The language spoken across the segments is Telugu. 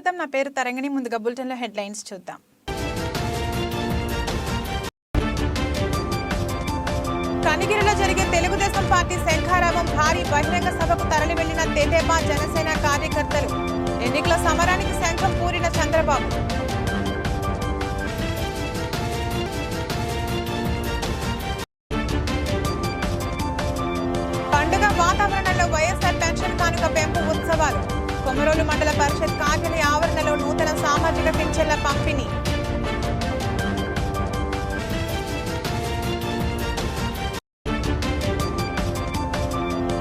స్వాగతం. నా పేరు తరంగిణి. ముందుగా బులెటిన్లో హెడ్లైన్స్ చూద్దాం. కనిగిరిలో జరిగే తెలుగుదేశం పార్టీ శంఖారావం భారీ బహిరంగ సభకు తరలి వెళ్ళిన తెదేపా జనసేన కార్యకర్తలు. ఎన్నికల సమరానికి శంఖం పూరిన చంద్రబాబు. పండుగ వాతావరణంలో వైఎస్ఆర్ పెన్షన్ కానుక పెంపు ఉత్సవాలు. కొమరోలు మండల పరిషత్ కార్యాలయ ఆవరణలో నూతన సామాజిక పింఛన్ల పంపిణీ.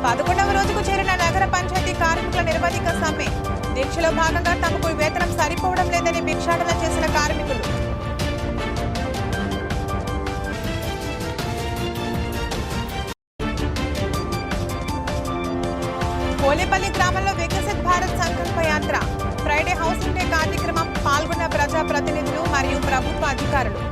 పదకొండవ రోజుకు చేరిన నగర పంచాయతీ కార్మికుల నిరవధిక సమ్మె. దీక్షలో భాగంగా తమకు వేతనం సరిపోవడం లేదని భిక్షాటన చేసిన కార్మికులు. కోలేపల్లి గ్రామంలో వ్యక్తి Bharat Sankalpa Yatra. Friday housing day కార్యక్రమం పాల్గొన్న ప్రజా ప్రతినిధులు మరియు ప్రభుత్వ అధికారులు.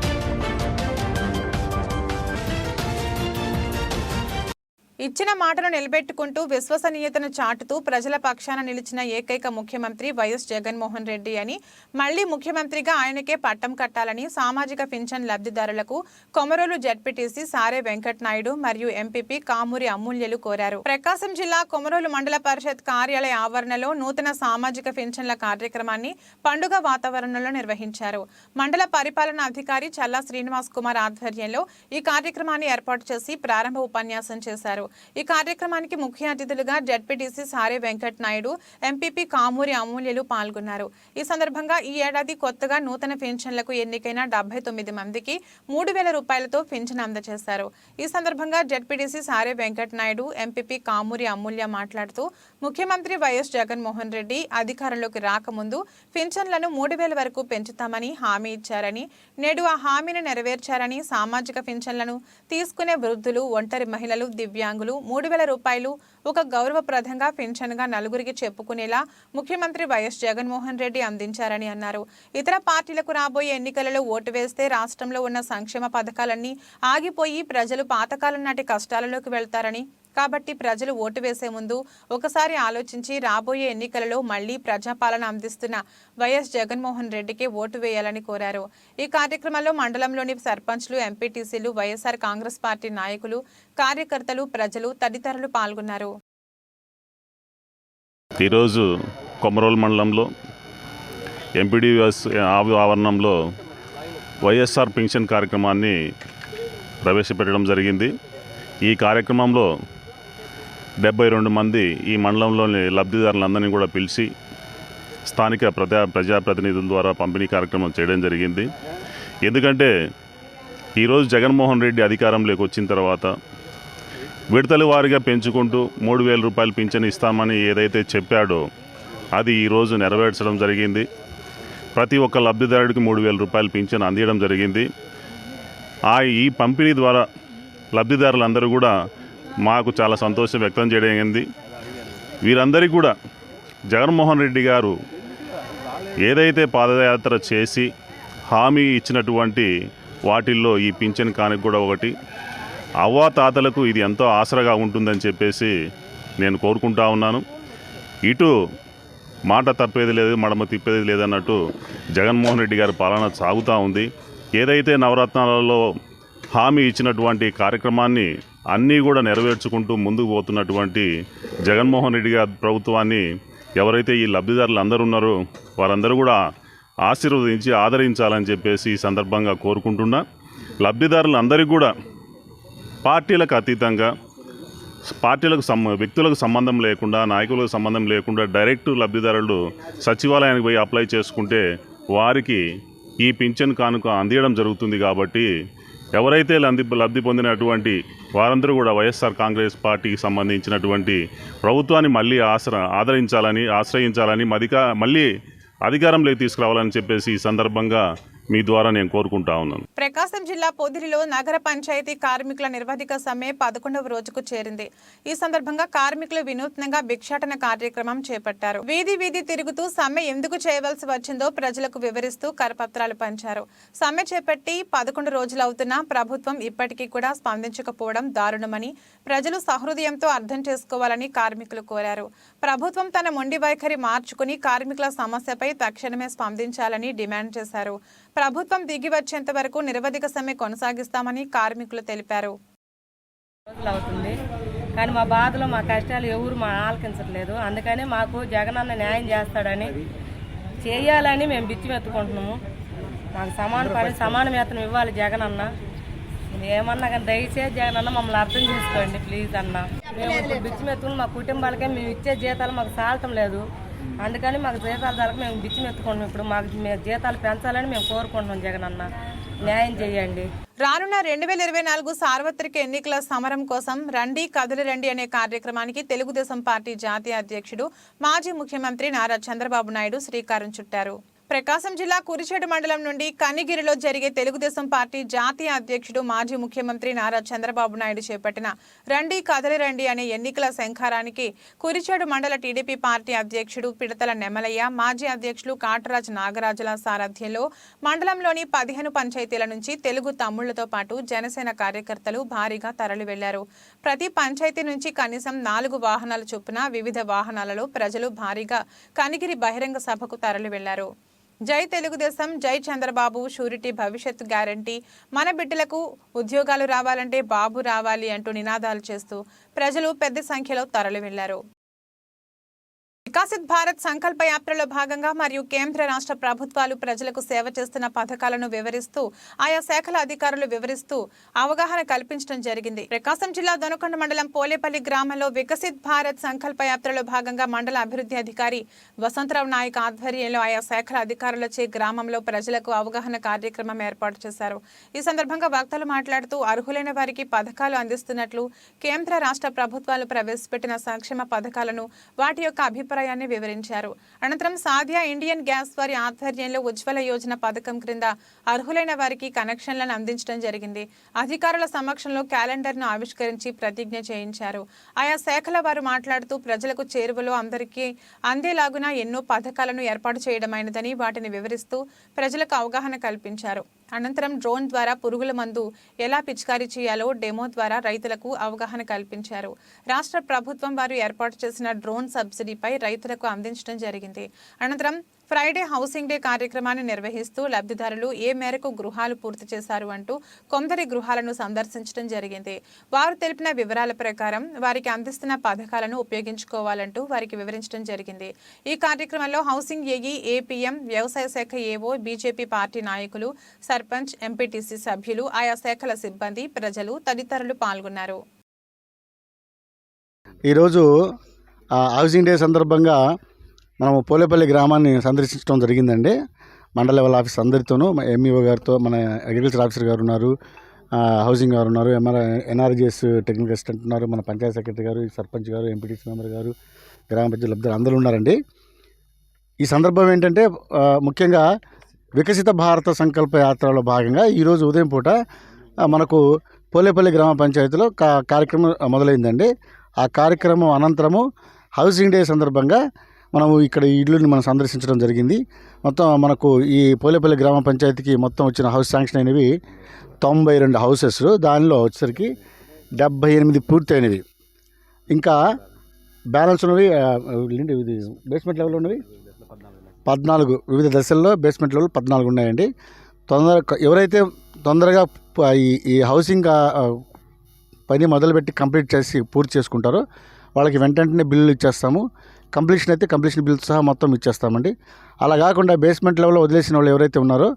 ఇచ్చిన మాటను నిలబెట్టుకుంటూ విశ్వసనీయతను చాటుతూ ప్రజల పక్షాన నిలిచిన ఏకైక ముఖ్యమంత్రి వైఎస్ జగన్మోహన్ రెడ్డి అని మళ్ళీ ముఖ్యమంత్రిగా ఆయనకే పట్టం కట్టాలని సామాజిక పింఛన్ లబ్ధిదారులకు కొమరోలు జడ్పీటీసీ సారే వెంకట్నాయుడు మరియు ఎంపీపీ కామూరి అమూల్యలు కోరారు. ప్రకాశం జిల్లా కొమరోలు మండల పరిషత్ కార్యాలయ ఆవరణలో నూతన సామాజిక పింఛన్ల కార్యక్రమాన్ని పండుగ వాతావరణంలో నిర్వహించారు. మండల పరిపాలన అధికారి చల్లా శ్రీనివాస్ కుమార్ ఆధ్వర్యంలో ఈ కార్యక్రమాన్ని ఏర్పాటు చేసి ప్రారంభ ఉపన్యాసం చేశారు. ఈ కార్యక్రమానికి ముఖ్య అతిథులుగా జడ్పీటీసీ సారే వెంకట్ నాయుడు ఎంపీపీ కామూరి అమూల్యలు పాల్గొన్నారు. ఈ సందర్భంగా ఈ ఏడాది కొత్తగా నూతన పెన్షన్లకు ఎన్నికైన డెబ్బై తొమ్మిది మందికి మూడు వేల రూపాయలతో పెన్షన్ అందజేశారు. ఈ సందర్భంగా జడ్పీటీసీ సారే వెంకట్ నాయుడు ఎంపీపీ కామూరి అమూల్య మాట్లాడుతూ ముఖ్యమంత్రి వైఎస్ జగన్మోహన్ రెడ్డి అధికారంలోకి రాకముందు పింఛన్లను మూడు వేల వరకు పెంచుతామని హామీ ఇచ్చారని నేడు ఆ హామీని నెరవేర్చారని సామాజిక పింఛన్లను తీసుకునే వృద్ధులు ఒంటరి మహిళలు దివ్యాంగులు మూడు వేల రూపాయలు ఒక గౌరవప్రదంగా పెన్షన్గా నలుగురికి చెప్పుకునేలా ముఖ్యమంత్రి వైఎస్ జగన్మోహన్ రెడ్డి అందించారని అన్నారు. ఇతర పార్టీలకు రాబోయే ఎన్నికలలో ఓటు వేస్తే రాష్ట్రంలో ఉన్న సంక్షేమ పథకాలన్నీ ఆగిపోయి ప్రజలు పాతకాలం నాటి కష్టాలలోకి వెళ్తారని కాబట్టి ప్రజలు ఓటు వేసే ముందు ఒకసారి ఆలోచించి రాబోయే ఎన్నికలలో మళ్ళీ ప్రజాపాలన అందిస్తున్న వైఎస్ జగన్మోహన్ రెడ్డికి ఓటు వేయాలని కోరారు. ఈ కార్యక్రమంలో మండలంలోని సర్పంచ్లు ఎంపీటీసీలు వైఎస్ఆర్ కాంగ్రెస్ పార్టీ నాయకులు కార్యకర్తలు ప్రజలు తదితరులు పాల్గొన్నారు. ఈరోజు కొమరోలు మండలంలో ఎంపీడీఎస్ ఆవరణంలో వైఎస్ఆర్ పెన్షన్ కార్యక్రమాన్ని ప్రవేశపెట్టడం జరిగింది. ఈ కార్యక్రమంలో డెబ్బై రెండు మంది ఈ మండలంలోని లబ్ధిదారులందరినీ కూడా పిలిచి స్థానిక ప్రజా ప్రజాప్రతినిధుల ద్వారా పంపిణీ కార్యక్రమం చేయడం జరిగింది. ఎందుకంటే ఈరోజు జగన్మోహన్ రెడ్డి అధికారంలోకి వచ్చిన తర్వాత విడతల వారిగా పెంచుకుంటూ మూడు వేల రూపాయలు పింఛన్ ఇస్తామని ఏదైతే చెప్పాడో అది ఈరోజు నెరవేర్చడం జరిగింది. ప్రతి ఒక్క లబ్ధిదారుడికి మూడు వేల రూపాయలు పింఛన్ అందించడం జరిగింది. ఆ ఈ పంపిణీ ద్వారా లబ్ధిదారులందరూ కూడా మాకు చాలా సంతోషం వ్యక్తం చేయడం జరిగింది. వీరందరికీ కూడా జగన్మోహన్ రెడ్డి గారు ఏదైతే పాదయాత్ర చేసి హామీ ఇచ్చినటువంటి వాటిల్లో ఈ పింఛన్ కానికి కూడా ఒకటి. అవ్వా తాతలకు ఇది ఎంతో ఆసరగా ఉంటుందని చెప్పేసి నేను కోరుకుంటా ఉన్నాను. ఇటు మాట తప్పేది లేదు మడమ తిప్పేది లేదన్నట్టు జగన్మోహన్ రెడ్డి గారి పాలన సాగుతూ ఉంది. ఏదైతే నవరత్నాలలో హామీ ఇచ్చినటువంటి కార్యక్రమాన్ని అన్నీ కూడా నెరవేర్చుకుంటూ ముందుకు పోతున్నటువంటి జగన్మోహన్ రెడ్డి గారి ప్రభుత్వాన్ని ఎవరైతే ఈ లబ్ధిదారులు అందరూ ఉన్నారో వారందరూ కూడా ఆశీర్వదించి ఆదరించాలని చెప్పేసి ఈ సందర్భంగా కోరుకుంటున్నా. లబ్ధిదారులందరికీ కూడా పార్టీలకు అతీతంగా పార్టీలకు సం వ్యక్తులకు సంబంధం లేకుండా నాయకులకు సంబంధం లేకుండా డైరెక్ట్ లబ్ధిదారులు సచివాలయానికి పోయి అప్లై చేసుకుంటే వారికి ఈ పింఛన్ కానుక అందియడం జరుగుతుంది కాబట్టి ఎవరైతే లబ్ధి లబ్ధి పొందినటువంటి వారందరూ కూడా వైఎస్ఆర్ కాంగ్రెస్ పార్టీకి సంబంధించినటువంటి ప్రభుత్వాన్ని మళ్ళీ ఆశ్ర ఆదరించాలని ఆశ్రయించాలని మధిక మళ్ళీ అధికారంలోకి తీసుకురావాలని చెప్పేసి ఈ సందర్భంగా మీ ద్వారా నేను కోరుకుంటా ఉన్నాను. ప్రకాశం జిల్లా పొదిలిలో నగర పంచాయతీ కార్మికుల నిర్వధిక సమ్మె పదకొండవ రోజుకు చేరింది. ఈ సందర్భంగా కార్మికులు వినూత్నంగా భిక్షాటన కార్యక్రమం చేపట్టారు. వీధి వీధి తిరుగుతూ సమ్మె ఎందుకు చేయవలసి వచ్చిందో ప్రజలకు వివరిస్తూ కరపత్రాలు పంచారు. సమ్మె చేపట్టి పదకొండు రోజులవుతున్నా ప్రభుత్వం ఇప్పటికీ కూడా స్పందించకపోవడం దారుణమని ప్రజలు సహృదయంతో అర్థం చేసుకోవాలని కార్మికులు కోరారు. ప్రభుత్వం తన మొండి వైఖరి మార్చుకుని కార్మికుల సమస్యపై తక్షణమే స్పందించాలని డిమాండ్ చేశారు. ప్రభుత్వం దిగి వచ్చేంత వరకు నిరవధిక సమ్మె కొనసాగిస్తామని కార్మికులు తెలిపారు. అవుతుంది. కానీ మా బాధలు మా కష్టాలు ఎవరు మా ఆలకించట్లేదు. అందుకని మాకు జగనన్న న్యాయం చేస్తాడని చేయాలని మేము బిచ్చి ఎత్తుకుంటున్నాము. మాకు సమాన పని సమాన వేతనం ఇవ్వాలి జగనన్న. ఏమన్నా కానీ దయచేసి జగనన్న మమ్మల్ని అర్థం చేసుకోండి ప్లీజ్ అన్న. మేము ఇప్పుడు బిచ్చి మెత్తుకుని మా కుటుంబాలకే మేము ఇచ్చే జీతాలు మాకు సాలటం లేదు. అందుకని మాకు జీతాలు ధరకు మేము బిచ్చిమెత్తుకుంటున్నాం ఇప్పుడు మాకు మేము జీతాలు పెంచాలని మేము కోరుకుంటున్నాం జగన్ అన్న. న్యాయం చేయండి. రానున్న రెండు వేల ఇరవై నాలుగు సార్వత్రిక ఎన్నికల సమరం కోసం రండి కదలి రండి అనే కార్యక్రమానికి తెలుగుదేశం పార్టీ జాతీయ అధ్యక్షుడు మాజీ ముఖ్యమంత్రి నారా చంద్రబాబు నాయుడు శ్రీకారం చుట్టారు. ప్రకాశం జిల్లా కురిచేడు మండలం నుండి కనిగిరిలో జరిగే తెలుగుదేశం పార్టీ జాతీయ అధ్యక్షుడు మాజీ ముఖ్యమంత్రి నారా చంద్రబాబు నాయుడు చేపట్టిన రండి కదలి రండి అనే ఎన్నికల శంఖారానికి కురిచేడు మండల టీడీపీ పార్టీ అధ్యక్షుడు పిడతల నెమలయ్య మాజీ అధ్యక్షులు కాటరాజు నాగరాజుల సారథ్యంలో మండలంలోని పదిహేను పంచాయతీల నుంచి తెలుగు తమ్ముళ్ళతో పాటు జనసేన కార్యకర్తలు భారీగా తరలి వెళ్ళారు ప్రతి పంచాయతీ నుంచి కనీసం నాలుగు వాహనాల చొప్పున వివిధ వాహనాలలో ప్రజలు భారీగా కనిగిరి బహిరంగ సభకు తరలి వెళ్ళారు జై తెలుగుదేశం జై చంద్రబాబు షూరిటీ భవిష్యత్తు గ్యారంటీ. మన బిడ్డలకు ఉద్యోగాలు రావాలంటే బాబు రావాలి అంటూ నినాదాలు చేస్తూ ప్రజలు పెద్ద సంఖ్యలో తరలి వెళ్ళారు వికాసిత్ భారత్ సంకల్ప యాత్రలో భాగంగా మరియు కేంద్ర రాష్ట్ర ప్రభుత్వాలు ప్రజలకు సేవ చేస్తున్న పథకాలను వివరిస్తూ ఆయా శాఖల అధికారులు వివరిస్తూ అవగాహన కల్పించడం జరిగింది. ప్రకాశం జిల్లా దొనకొండ మండలం పోలేపల్లి గ్రామంలో వికసిత్ భారత్ సంకల్ప యాత్రలో భాగంగా మండల అభివృద్ధి అధికారి వసంతరావు నాయక్ ఆధ్వర్యంలో ఆయా శాఖల అధికారులచే గ్రామంలో ప్రజలకు అవగాహన కార్యక్రమం ఏర్పాటు చేశారు. ఈ సందర్భంగా వక్తలు మాట్లాడుతూ అర్హులైన వారికి పథకాలు అందిస్తున్నట్లు కేంద్ర రాష్ట్ర ప్రభుత్వాలు ప్రవేశపెట్టిన సంక్షేమ పథకాలను వాటి యొక్క అభిప్రాయం అభిప్రాయాన్ని వివరించారు. అనంతరం సాధ్య ఇండియన్ గ్యాస్ వారి ఆధ్వర్యంలో ఉజ్వల యోజన పథకం క్రింద అర్హులైన వారికి కనెక్షన్లను అందించడం జరిగింది. అధికారుల సమక్షంలో క్యాలెండర్ను ఆవిష్కరించి ప్రతిజ్ఞ చేయించారు. ఆయా శాఖల వారు మాట్లాడుతూ ప్రజలకు చేరువలో అందరికీ అందేలాగున ఎన్నో పథకాలను ఏర్పాటు చేయడమైనదని వాటిని వివరిస్తూ ప్రజలకు అవగాహన కల్పించారు. అనంతరం డ్రోన్ ద్వారా పురుగుల మందు ఎలా పిచికారీ చేయాలో డెమో ద్వారా రైతులకు అవగాహన కల్పించారు. రాష్ట్ర ప్రభుత్వం వారు ఏర్పాటు చేసిన డ్రోన్ సబ్సిడీపై రైతులకు అందించడం జరిగింది. అనంతరం ఫ్రైడే హౌసింగ్ డే కార్యక్రమాన్ని నిర్వహిస్తూ లబ్ధిదారులు ఏ మేరకు గృహాలు పూర్తి చేశారు అంటూ కొందరి గృహాలను సందర్శించడం జరిగింది. వారు తెలిపిన వివరాల ప్రకారం వారికి అందిస్తున్న పథకాలను ఉపయోగించుకోవాలంటూ వారికి వివరించడం జరిగింది. ఈ కార్యక్రమంలో హౌసింగ్ ఏఈ ఏపీఎం వ్యవసాయ శాఖ ఏవో బీజేపీ పార్టీ నాయకులు సర్పంచ్ ఎంపీటీసీ సభ్యులు ఆయా శాఖల సిబ్బంది ప్రజలు తదితరులు పాల్గొన్నారు. ఈరోజు హౌసింగ్ డే సందర్భంగా మనము పోలేపల్లి గ్రామాన్ని సందర్శించడం జరిగిందండి. మండల లెవెల్ ఆఫీస్ అందరితోనూ ఎంఈఓ గారితో మన అగ్రికల్చర్ ఆఫీసర్ గారు ఉన్నారు హౌసింగ్ గారు ఉన్నారు ఎంఆర్ ఎన్ఆర్జిఎస్ టెక్నికల్ అసిస్టెంట్ ఉన్నారు మన పంచాయత్ సెక్రటరీ గారు సర్పంచ్ గారు ఎంపీటీసీ మెంబర్ గారు గ్రామ పంచాయతీ లబ్ధులు అందరూ ఉన్నారండి. ఈ సందర్భం ఏంటంటే ముఖ్యంగా వికసిత భారత సంకల్ప యాత్రలో భాగంగా ఈరోజు ఉదయం పూట మనకు పోలేపల్లి గ్రామ పంచాయతీలో కా కార్యక్రమం మొదలైందండి. ఆ కార్యక్రమం అనంతరము హౌసింగ్ డే సందర్భంగా మనము ఇక్కడ ఈ ఇల్లుని మనం సందర్శించడం జరిగింది. మొత్తం మనకు ఈ పోలేపల్లి గ్రామ పంచాయతీకి మొత్తం వచ్చిన హౌస్ శాంక్షన్ అయినవి తొంభై రెండు హౌసెస్ దానిలో వచ్చేసరికి డెబ్భై ఎనిమిది పూర్తయినవి. ఇంకా బ్యాలెన్స్ ఉన్నవి ఇది? బేస్మెంట్ లెవెల్ ఉన్నవి? పద్నాలుగు. వివిధ దశల్లో బేస్మెంట్ లెవెల్ పద్నాలుగు ఉన్నాయండి. తొందర ఎవరైతే తొందరగా ఈ ఈ హౌసింగ్ పని మొదలుపెట్టి కంప్లీట్ చేసి పూర్తి చేసుకుంటారో వాళ్ళకి వెంటనే బిల్లులు ఇచ్చేస్తాము. కంప్లీషన్ అయితే కంప్లీషన్ బిల్లు సహా మొత్తం ఇచ్చేస్తామండి. అలా కాకుండా బేస్మెంట్ లెవెల్లో వదిలేసిన వాళ్ళు ఎవరైతే ఉన్నారో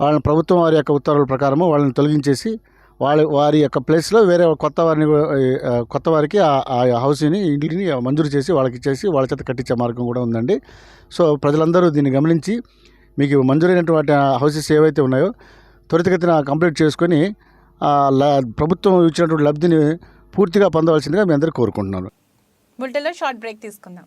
వాళ్ళని ప్రభుత్వం వారి యొక్క ఉత్తర్వుల ప్రకారము వాళ్ళని తొలగించేసి వాళ్ళ వారి యొక్క ప్లేస్లో వేరే కొత్త వారిని ఆ, కొత్త వారికి ఆ- హౌస్ని ఇంటిని మంజూరు చేసి వాళ్ళకి ఇచ్చేసి వాళ్ళ చేత కట్టించే మార్గం కూడా ఉందండి. సో ప్రజలందరూ దీన్ని గమనించి మీకు మంజూరైనటువంటి హౌసెస్ ఏవైతే ఉన్నాయో త్వరితగతిన కంప్లీట్ చేసుకొని ప్రభుత్వం ఇచ్చినటువంటి లబ్ధిని పూర్తిగా పొందవలసిందిగా మీ అందరూ కోరుకుంటున్నాను. బులెటిన్లో షార్ట్ బ్రేక్ తీసుకుందాం.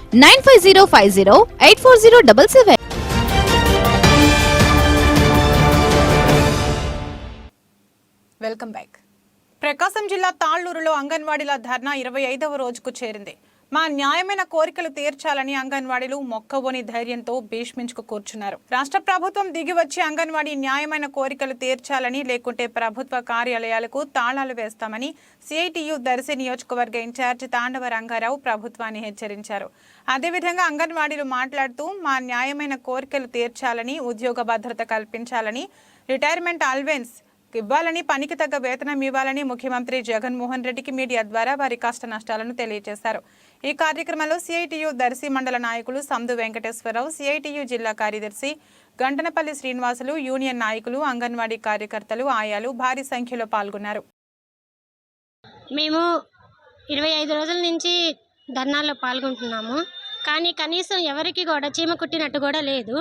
nine five zero five zero eight four zero double seven. Welcome back Prakasam జిల్లా తాళ్ళూరులో అంగన్వాడీల ధర్నా ఇరవై ఐదవ రోజుకు చేరింది. మా న్యాయమైన కోరికలు తీర్చాలని అంగన్వాడీలు మొక్కవోని ధైర్యంతో భీష్మించుకు కూర్చున్నారు. రాష్ట్ర ప్రభుత్వం దిగి వచ్చి అంగన్వాడీ న్యాయమైన కోరికలు తీర్చాలని లేకుంటే ప్రభుత్వ కార్యాలయాలకు తాళాలు వేస్తామని సిఐటియు దర్శి నియోజకవర్గ ఇన్ఛార్జి తాండవ రంగారావు ప్రభుత్వాన్ని హెచ్చరించారు. అదేవిధంగా అంగన్వాడీలు మాట్లాడుతూ మా న్యాయమైన కోరికలు తీర్చాలని ఉద్యోగ భద్రత కల్పించాలని రిటైర్మెంట్ అల్వెన్స్ ఇవ్వాలని పనికి తగ్గ వేతనం ఇవ్వాలని ముఖ్యమంత్రి జగన్మోహన్ రెడ్డికి మీడియా ద్వారా వారి కష్ట నష్టాలను తెలియజేశారు. ఈ కార్యక్రమంలో సిఐటియు దర్శి మండల నాయకులు సందు వెంకటేశ్వరరావు సిఐటియు జిల్లా కార్యదర్శి గంటనపల్లి శ్రీనివాసులు యూనియన్ నాయకులు అంగన్వాడీ కార్యకర్తలు ఆయాలు భారీ సంఖ్యలో పాల్గొన్నారు. మేము ఇరవై ఐదు రోజుల నుంచి ధర్నాల్లో పాల్గొంటున్నాము. కానీ కనీసం ఎవరికి కూడా చీమ కుట్టినట్టు కూడా లేదు.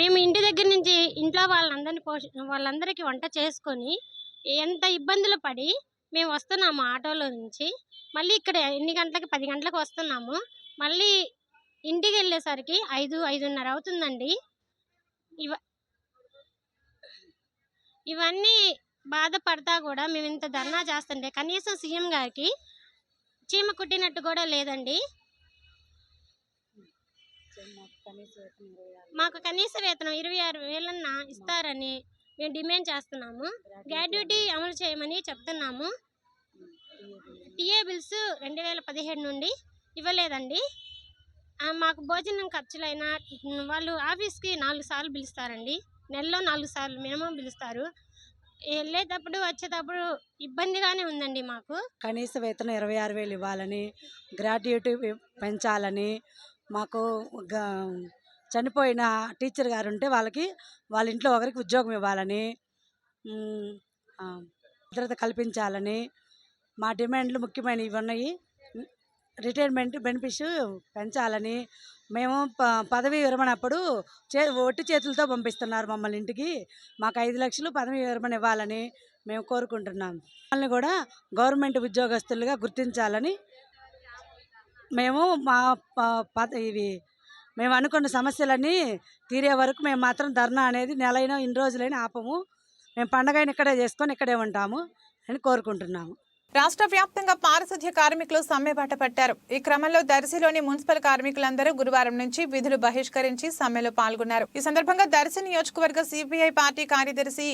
మేము ఇంటి దగ్గర నుంచి ఇంట్లో వాళ్ళందరినీ పోష వాళ్ళందరికీ వంట చేసుకొని ఎంత ఇబ్బందులు పడి మేము వస్తున్నాము ఆటోలో నుంచి. మళ్ళీ ఇక్కడ ఎన్ని గంటలకు? పది గంటలకు వస్తున్నాము. మళ్ళీ ఇంటికి వెళ్ళేసరికి ఐదు ఐదున్నర అవుతుందండి. ఇవ ఇవన్నీ బాధపడతా కూడా మేము ఇంత ధర్నా చేస్తుంటే కనీసం సీఎం గారికి చీమ కుట్టినట్టు కూడా లేదండి. మాకు కనీస వేతనం ఇరవై ఆరు వేలన్న ఇస్తారని మేము డిమాండ్ చేస్తున్నాము. గ్రాడ్యుటీ అమలు చేయమని చెప్తున్నాము. టీఏ బిల్స్ రెండు వేల పదిహేడు నుండి ఇవ్వలేదండి. మాకు భోజనం ఖర్చులైనా వాళ్ళు ఆఫీస్కి నాలుగు సార్లు పిలుస్తారండి. నెలలో నాలుగు సార్లు మినిమం పిలుస్తారు. వెళ్ళేటప్పుడు వచ్చేటప్పుడు ఇబ్బందిగానే ఉందండి మాకు. కనీస వేతనం ఇరవై ఆరు వేలు ఇవ్వాలని గ్రాట్యుటీ పెంచాలని మాకు చనిపోయిన టీచర్ గారు ఉంటే వాళ్ళకి వాళ్ళ ఇంట్లో ఒకరికి ఉద్యోగం ఇవ్వాలని భద్రత కల్పించాలని మా డిమాండ్లు ముఖ్యమైనవి ఉన్నాయి రిటైర్మెంట్ బెనిఫిట్స్ పెంచాలని మేము ప పదవి విరమణప్పుడు చే ఒట్టి చేతులతో పంపిస్తున్నారు మమ్మల్ని ఇంటికి. మాకు ఐదు లక్షలు పదవి విరమణ ఇవ్వాలని మేము కోరుకుంటున్నాం. మమ్మల్ని కూడా గవర్నమెంట్ ఉద్యోగస్తులుగా గుర్తించాలని మేము మా ప- పద ఇవి మేము అనుకున్న సమస్యలన్నీ తీరే వరకు మేము మాత్రం ధర్నా అనేది నెలైనా ఇన్ని రోజులైనా ఆపము. మేము పండగైన ఇక్కడే చేసుకొని ఇక్కడే ఉంటాము అని కోరుకుంటున్నాము. రాష్ట్ర వ్యాప్తంగా పారిశుధ్య కార్మికులు సమ్మె బాట పట్టారు. ఈ క్రమంలో దర్శిలోని మున్సిపల్ కార్మికులందరూ గురువారం నుంచి విధులు బహిష్కరించి సమ్మెలో పాల్గొన్నారు. ఈ సందర్భంగా దర్శి నియోజకవర్గ సిపిఐ పార్టీ కార్యదర్శి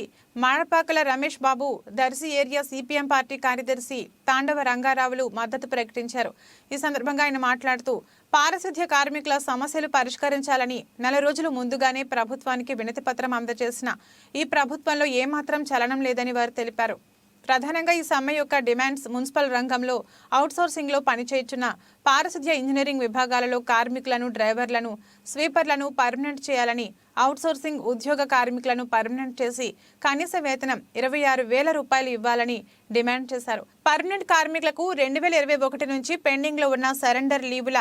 Madapakala Ramesh Babu Darsi area CPM party కార్యదర్శి తాండవ రంగారావులు మద్దతు ప్రకటించారు. ఈ సందర్భంగా ఆయన మాట్లాడుతూ పారిశుధ్య కార్మికుల సమస్యలు పరిష్కరించాలని నెల రోజులు ముందుగానే ప్రభుత్వానికి వినతి పత్రం అందజేసిన ఈ ప్రభుత్వంలో ఏమాత్రం చలనం లేదని వారు తెలిపారు. ప్రధానంగా ఈ సమ్మె యొక్క డిమాండ్స్ మున్సిపల్ రంగంలో అవుట్సోర్సింగ్లో పనిచేయుచున్న పారిశుధ్య ఇంజనీరింగ్ విభాగాలలో కార్మికులను డ్రైవర్లను స్వీపర్లను పర్మనెంట్ చేయాలని అవుట్సోర్సింగ్ ఉద్యోగ కార్మికులను పర్మనెంట్ చేసి కనీస వేతనం ఇరవై ఆరు వేల రూపాయలు ఇవ్వాలని డిమాండ్ చేశారు. పర్మనెంట్ కార్మికులకు రెండు వేల ఇరవై ఒకటి నుంచి పెండింగ్లో ఉన్న సరెండర్ లీవుల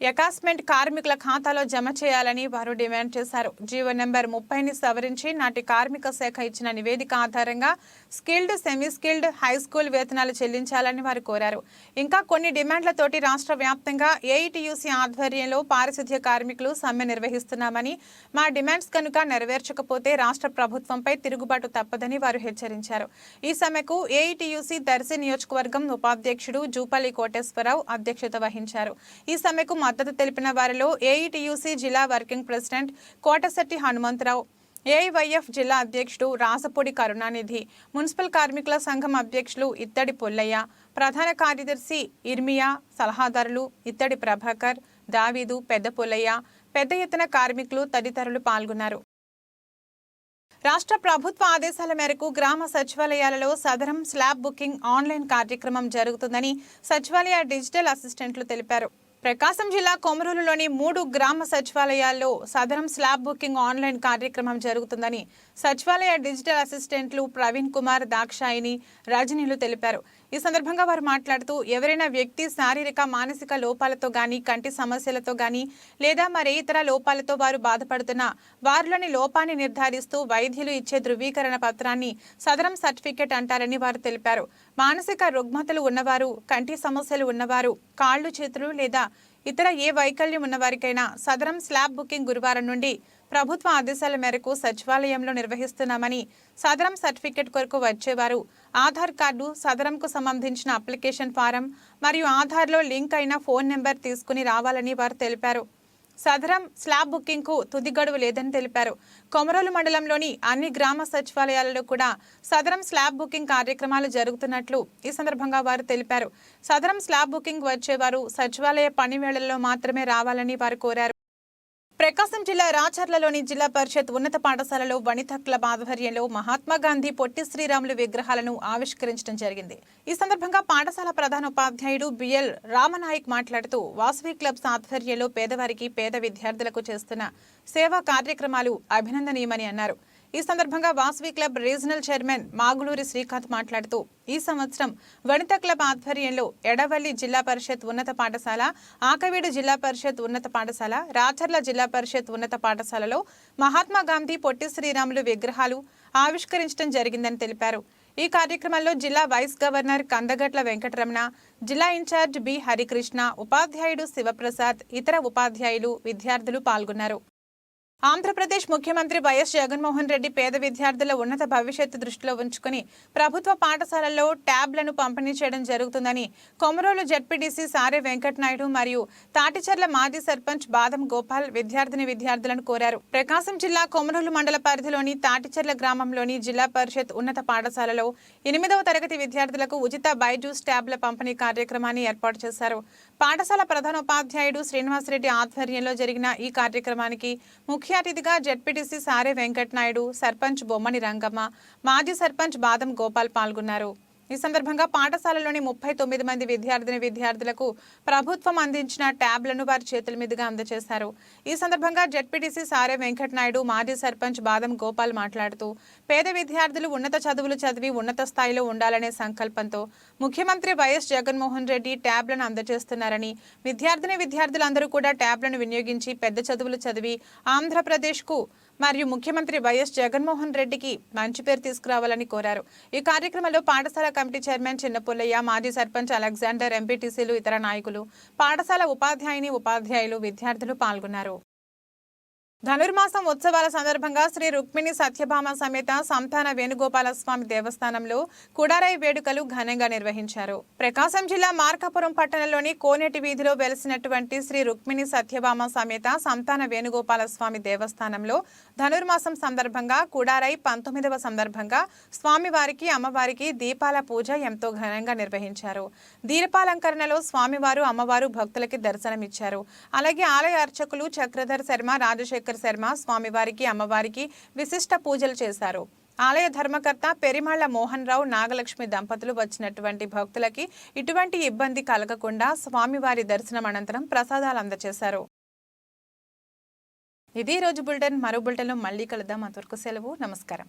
ఎకాస్మెంట్ కార్మికుల ఖాతాలో జమ చేయాలని వారు డిమాండ్ చేశారు. జీవో నెంబర్ ముప్పైని సవరించి నాటి కార్మిక శాఖ ఇచ్చిన నివేదిక ఆధారంగా skilled semi skilled high school వేతనాలు చెల్లించాలని వారు కోరారు. ఇంకా కొన్ని డిమాండ్లతోటి రాష్ట్ర వ్యాప్తంగా ఏఐటియుసి ఆధ్వర్యంలో పారిశుధ్య కార్మికులు సమ్మె నిర్వహిస్తున్నామని మా డిమాండ్స్ కనుక నెరవేర్చకపోతే రాష్ట్ర ప్రభుత్వంపై తిరుగుబాటు తప్పదని వారు హెచ్చరించారు. ఈ సమ్మెకు ఏఐటియుసి దర్శి నియోజకవర్గం ఉపాధ్యక్షుడు జూపల్లి కోటేశ్వరరావు అధ్యక్షత వహించారు. ఈ సమ్మెకు మద్దతు తెలిపిన వారిలో ఏఈటియూసీ జిల్లా working president Kotasetti Hanumantharao AIYF జిల్లా అధ్యక్షుడు రాసపూడి కరుణానిధి మున్సిపల్ కార్మికుల సంఘం అధ్యక్షులు ఇత్తడి పుల్లయ్య ప్రధాన కార్యదర్శి ఇర్మియా సలహాదారులు ఇత్తడి ప్రభాకర్ దావీదు పెద్ద పుల్లయ్య పెద్ద ఎత్తున కార్మికులు తదితరులు పాల్గొన్నారు. రాష్ట్ర ప్రభుత్వ ఆదేశాల మేరకు గ్రామ సచివాలయాలలో సదరం స్లాబ్ బుకింగ్ ఆన్లైన్ కార్యక్రమం జరుగుతుందని సచివాలయ డిజిటల్ అసిస్టెంట్లు తెలిపారు. ప్రకాశం జిల్లా కొమరూలులోని మూడు గ్రామ సచివాలయాల్లో సదరం స్లాబ్ బుకింగ్ ఆన్లైన్ కార్యక్రమం జరుగుతుందని సచివాలయ డిజిటల్ అసిస్టెంట్లు ప్రవీణ్ కుమార్ దాక్షాయిని రజనీలు తెలిపారు. ఈ సందర్భంగా వారు మాట్లాడుతూ ఎవరైనా వ్యక్తి శారీరక మానసిక లోపాలతో గాని కంటి సమస్యలతో గాని లేదా మరే ఇతర లోపాలతో వారు బాధపడుతున్నా వారిలోని లోపాన్ని నిర్ధారిస్తూ వైద్యులు ఇచ్చే ధృవీకరణ పత్రాన్ని సదరం సర్టిఫికెట్ అంటారని వారు తెలిపారు. మానసిక రుగ్మతలు ఉన్నవారు కంటి సమస్యలు ఉన్నవారు కాళ్ళు చేతులు లేదా ఇతర ఏ వైకల్యం ఉన్నవారికైనా సదరం స్లాబ్ బుకింగ్ గురువారం నుండి ప్రభుత్వ ఆదేశాల మేరకు సచివాలయంలో నిర్వహిస్తున్నామని సదరం సర్టిఫికెట్ కొరకు వచ్చేవారు. ఆధార్ కార్డు సదరంకు సంబంధించిన అప్లికేషన్ ఫారం మరియు ఆధార్లో లింక్ అయిన ఫోన్ నెంబర్ తీసుకుని రావాలని వారు తెలిపారు. సదరం స్లాబ్ బుకింగ్కు తుది గడువు లేదని తెలిపారు. కొమరోలు మండలంలోని అన్ని గ్రామ సచివాలయాలలో కూడా సదరం స్లాబ్ బుకింగ్ కార్యక్రమాలు జరుగుతున్నట్లు ఈ సందర్భంగా వారు తెలిపారు. సదరం స్లాబ్ బుకింగ్ వచ్చేవారు సచివాలయ పని వేళల్లో మాత్రమే రావాలని వారు కోరారు. ప్రకాశం జిల్లా రాచర్లలోని జిల్లా పరిషత్ ఉన్నత పాఠశాలలో వనిత క్లబ్ ఆధ్వర్యంలో మహాత్మా గాంధీ పొట్టి శ్రీరాములు విగ్రహాలను ఆవిష్కరించడం జరిగింది. ఈ సందర్భంగా పాఠశాల ప్రధాన ఉపాధ్యాయుడు బిఎల్ రామనాయక్ మాట్లాడుతూ వాసవి క్లబ్స్ ఆధ్వర్యంలో పేదవారికి పేద విద్యార్థులకు చేస్తున్న సేవా కార్యక్రమాలు అభినందనీయమని అన్నారు. ఈ సందర్భంగా Vasavi club regional chairman Maguluri Srikanth మాట్లాడుతూ ఈ సంవత్సరం వనిత క్లబ్ ఆధ్వర్యంలో ఎడవల్లి జిల్లా పరిషత్ ఉన్నత పాఠశాల ఆకవీడు జిల్లా పరిషత్ ఉన్నత పాఠశాల రాచర్ల జిల్లా పరిషత్ ఉన్నత పాఠశాలలో మహాత్మా గాంధీ పొట్టి శ్రీరాములు విగ్రహాలు ఆవిష్కరించడం జరిగిందని తెలిపారు. ఈ కార్యక్రమంలో జిల్లా వైస్ గవర్నర్ కందగట్ల వెంకటరమణ జిల్లా ఇన్ఛార్జ్ బి హరికృష్ణ ఉపాధ్యాయుడు శివప్రసాద్ ఇతర ఉపాధ్యాయులు విద్యార్థులు పాల్గొన్నారు. ఆంధ్రప్రదేశ్ ముఖ్యమంత్రి వైఎస్ జగన్మోహన్ రెడ్డి పేద విద్యార్థుల ఉన్నత భవిష్యత్తు దృష్టిలో ఉంచుకుని ప్రభుత్వ పాఠశాలల్లో ట్యాబ్లను పంపిణీ చేయడం జరుగుతుందని కొమరోలు జడ్పీడీసీ సారే వెంకటనాయుడు మరియు తాటిచర్ల మాజీ సర్పంచ్ బాదం గోపాల్ విద్యార్థిని విద్యార్థులను కోరారు. ప్రకాశం జిల్లా కొమరోలు మండల పరిధిలోని తాటిచర్ల గ్రామంలోని జిల్లా పరిషత్ ఉన్నత పాఠశాలలో ఎనిమిదవ తరగతి విద్యార్థులకు ఉచిత బైజూస్ ట్యాబ్ల పంపిణీ కార్యక్రమాన్ని ఏర్పాటు చేశారు. పాఠశాల ప్రధానోపాధ్యాయుడు శ్రీనివాసరెడ్డి ఆధ్వర్యంలో జరిగిన ఈ కార్యక్రమానికి ముఖ్య అతిథిగా జడ్పీటీసీ సారే వెంకటనాయుడు సర్పంచ్ బొమ్మని రంగమ్మ మాజీ సర్పంచ్ బాదం గోపాల్ పాల్గొన్నారు. ఈ సందర్భంగా పాఠశాలలోని ముప్పై తొమ్మిది మంది విద్యార్థిని విద్యార్థులకు ప్రభుత్వం అందించిన ట్యాబ్లను వారి చేతుల మీదుగా అందజేశారు. ఈ సందర్భంగా జడ్పీటీసీ సారే వెంకటనాయుడు మాజీ సర్పంచ్ బాదం గోపాల్ మాట్లాడుతూ పేద విద్యార్థులు ఉన్నత చదువులు చదివి ఉన్నత స్థాయిలో ఉండాలనే సంకల్పంతో ముఖ్యమంత్రి వైఎస్ జగన్మోహన్ రెడ్డి ట్యాబ్లను అందజేస్తున్నారని విద్యార్థిని విద్యార్థులందరూ కూడా ట్యాబ్లను వినియోగించి పెద్ద చదువులు చదివి ఆంధ్రప్రదేశ్కు మరియు ముఖ్యమంత్రి వైఎస్ జగన్మోహన్ రెడ్డికి మంచి పేరు తీసుకురావాలని కోరారు. ఈ కార్యక్రమంలో పాఠశాల కమిటీ చైర్మన్ చిన్నపుల్లయ్య మాజీ సర్పంచ్ అలెగ్జాండర్ ఎంపీటీసీలు ఇతర నాయకులు పాఠశాల ఉపాధ్యాయుని ఉపాధ్యాయులు విద్యార్థులు పాల్గొన్నారు. ధనుర్మాసం ఉత్సవాల సందర్భంగా శ్రీ రుక్మిణి సత్యభామ సమేత సంతాన వేణుగోపాల స్వామి దేవస్థానంలో కుడారాయి వేడుకలు ఘనంగా నిర్వహించారు. ప్రకాశం జిల్లా మార్కాపురం పట్టణంలోని కోనేటి వీధిలో వెలిసినటువంటి శ్రీ రుక్మిణి సత్యభామ సమేత సంతాన వేణుగోపాల స్వామి దేవస్థానంలో ధనుర్మాసం సందర్భంగా కుడారాయి పంతొమ్మిదవ సందర్భంగా స్వామివారికి అమ్మవారికి దీపాల పూజ ఎంతో ఘనంగా నిర్వహించారు. దీపాలంకరణలో స్వామివారు అమ్మవారు భక్తులకి దర్శనమిచ్చారు. అలాగే ఆలయ అర్చకులు చక్రధర్ శర్మ రాజశేఖర్ శర్మ స్వామివారికి అమ్మవారికి విశిష్ట పూజలు చేశారు. ఆలయ ధర్మకర్త పెరిమళ్ళ మోహన్ రావు నాగలక్ష్మి దంపతులు వచ్చినటువంటి భక్తులకి ఇటువంటి ఇబ్బంది కలగకుండా స్వామివారి దర్శనం అనంతరం ప్రసాదాలు అందజేశారు ఇది రోజు బులెటిన్. మరో బులెటిన్లో మళ్ళీ కలుద్దాం. అంతవరకు సెలవు. నమస్కారం.